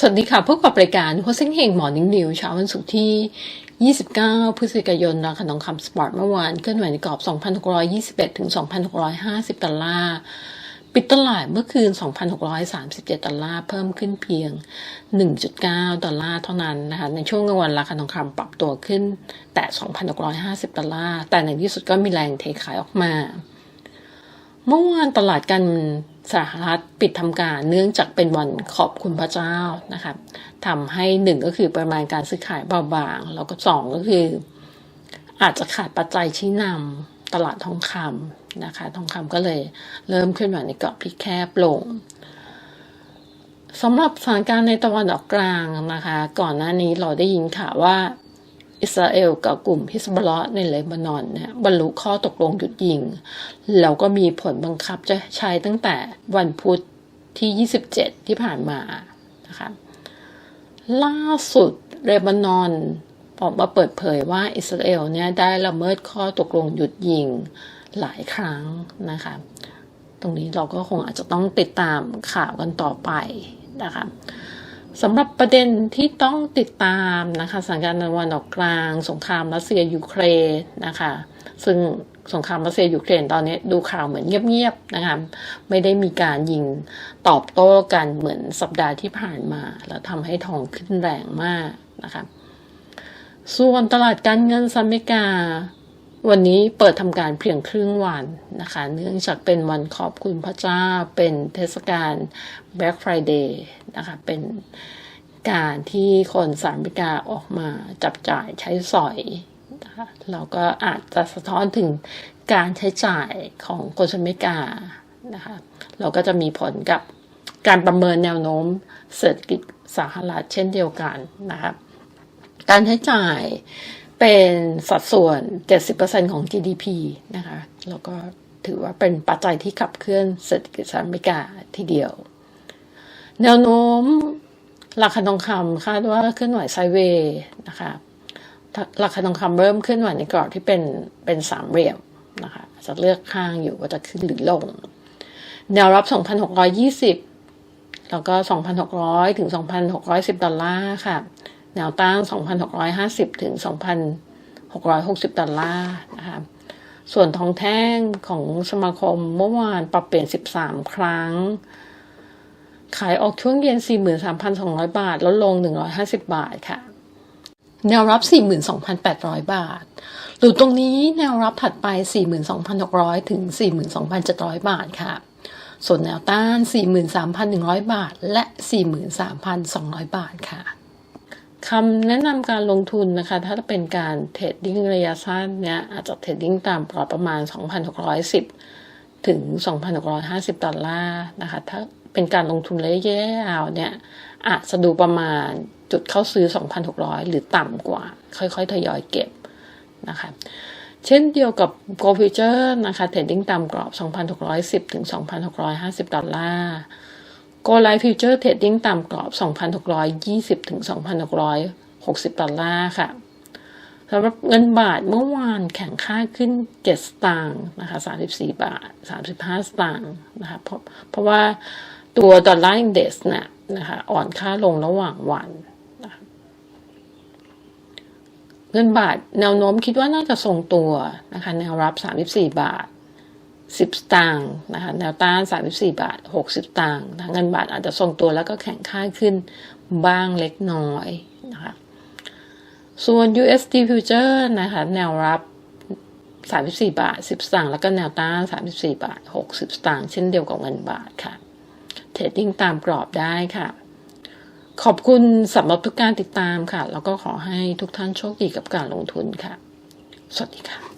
สวัสดีค่ะพบกับรายการโฮเซ็งเฮงมอร์นิ่งนิวเช้าวันศุกร์ที่ 29 พฤศจิกายน ราคาทองคำสปอร์ตเมื่อวานเคลื่อนไหวในกรอบ 2,621 ถึง 2,650 ดอลลาร์ ปิดตลาดเมื่อคืน 2,637 ดอลลาร์ เพิ่มขึ้นเพียง 1.9 ดอลลาร์เท่านั้นนะคะ ในช่วงกลางวันราคาทองคำปรับตัวขึ้นแต่ 2,650 ดอลลาร์ แต่ในที่สุดก็มีแรงเทขายออกมา เมื่อวานตลาดการ สหรัฐปิดทำการเนื่องจากเป็นวันขอบคุณพระเจ้านะคะทำให้หนึ่งก็คือประมาณการซื้อขายเบาบาง แล้วก็สองก็คือ อาจจะขาดปัจจัยชี้นำตลาดทองคำนะคะ ทองคำก็เลยเริ่มขึ้นมาในกรอบที่แคบลงสำหรับสถานการณ์ในตะวันออกกลางนะคะ ก่อนหน้านี้เราได้ยินข่าวว่า อิสราเอลกับกลุ่มฮิสบอลในเลบานอนนี่ยบรรลุข้อตกลงหยุดยิง แล้วก็มีผลบังคับจะใช้ตั้งแต่วันพุธที่ 27 ที่ผ่านมานะคะล่าสุดเลบานอนออกมาเปิดเผยว่าอิสราเอลเนี่ยได้ละเมิดข้อตกลงหยุดยิงหลายครั้งนะคะ ตรงนี้เราก็คงอาจจะต้องติดตามข่าวกันต่อไปนะคะ สำหรับประเด็นที่ต้องติดตามนะคะสถานการณ์ในวันออกกลาง สงครามรัสเซียยูเครนนะคะ ซึ่งสงครามรัสเซียยูเครนตอนนี้ดูข่าวเหมือนเงียบๆนะคะไม่ได้มีการยิงตอบโต้กันเหมือนสัปดาห์ที่ผ่านมา แล้วทำให้ทองขึ้นแรงมากนะคะ ส่วนตลาดการเงินสหรัฐอเมริกา วันนี้เปิดทำการเพียงครึ่งวันนะคะ เนื่องจากเป็นวันขอบคุณพระเจ้า เป็นเทศกาล Black Friday นะคะ เป็นการที่คนสหรัฐอเมริกาออกมาจับจ่ายใช้สอยนะคะเราก็อาจจะสะท้อนถึงการใช้จ่ายของคนสหรัฐอเมริกานะคะ เราก็จะมีผลกับการประเมินแนวโน้มเศรษฐกิจสหรัฐเช่นเดียวกันนะคะการใช้จ่าย เป็นสัดส่วน 70%ของ GDP นะคะ แล้วก็ถือว่าเป็นปัจจัยที่ขับเคลื่อนเศรษฐกิจสหรัฐอเมริกาทีเดียว แนวโน้มราคาทองคำคาดว่าเคลื่อนไหวไซเวย์นะคะราคาทองคำเริ่มเคลื่อนไหวในกรอบที่เป็นเป็นสามเหลี่ยมนะคะจะเลือกข้างอยู่ว่าจะขึ้นหรือลง แนวรับ 2,620 แล้วก็ 2,600 ถึง 2,610 ดอลลาร์ค่ะ แนวต้าน 2,650 ถึง 2,660 ดอลลาร์นะคะส่วนทองแท่งของสมาคมเมื่อวานปรับเปลี่ยน 13 ครั้ง ขายออกช่วงเย็น 43,200 บาท ลดลง 150 บาทค่ะ แนวรับ 42,800 บาทหรือตรงนี้แนวรับถัดไป 42,600 ถึง 42,700 บาทค่ะ ส่วนแนวต้าน 43,100 บาท และ 43,200 บาทค่ะ คำแนะนำการลงทุนนะคะ ถ้าเป็นการเทรดดิ้งระยะสั้นเนี่ยอาจจะเทรดดิ้งตามกรอบประมาณ 2,610 ถึง 2,650 ดอลลาร์นะคะ ถ้าเป็นการลงทุนระยะยาวเนี่ยอาจจะดูประมาณจุดเข้าซื้อ 2,600 หรือต่ำกว่า ค่อยๆ ทยอยเก็บนะคะเช่นเดียวกับ Go Future นะคะเทรดดิ้งตามกรอบ 2,610 ถึง 2,650 ดอลลาร์ โกลไลฟ์ฟิวเจอร์เทรดดิ้งต่ำกรอบ 2,620 ถึง 2,660 ดอลลาร์ค่ะสำหรับเงินบาทเมื่อวานแข่งค่าขึ้น 7 สตางค์นะคะ34 บาท 35 สตางค์นะคะเพราะเพราะว่าตัวดอลลาร์อินเด็กซ์เนี่ยนะคะอ่อนค่าลงระหว่างวันนะคะเงินบาทแนวโน้มคิดว่าน่าจะทรงตัวนะคะแนวรับ 34 บาท สิบตางค์นะคะแนวต้านสามสี่บาทหกสิบตางค์เงินบาทอาจจะทรงตัวแล้วก็แข็งค่าขึ้นบ้างเล็กน้อยนะคะส่วน USD future นะคะแนวรับสามสี่บาทสิบตางค์แล้วก็แนวต้านสามสี่บาทหกสิบตางค์เช่นเดียวกับเงินบาทค่ะ เทรดดิ้งตามกรอบได้ค่ะ ขอบคุณสำหรับทุกการติดตามค่ะ แล้วก็ขอให้ทุกท่านโชคดีกับการลงทุนค่ะ สวัสดีค่ะ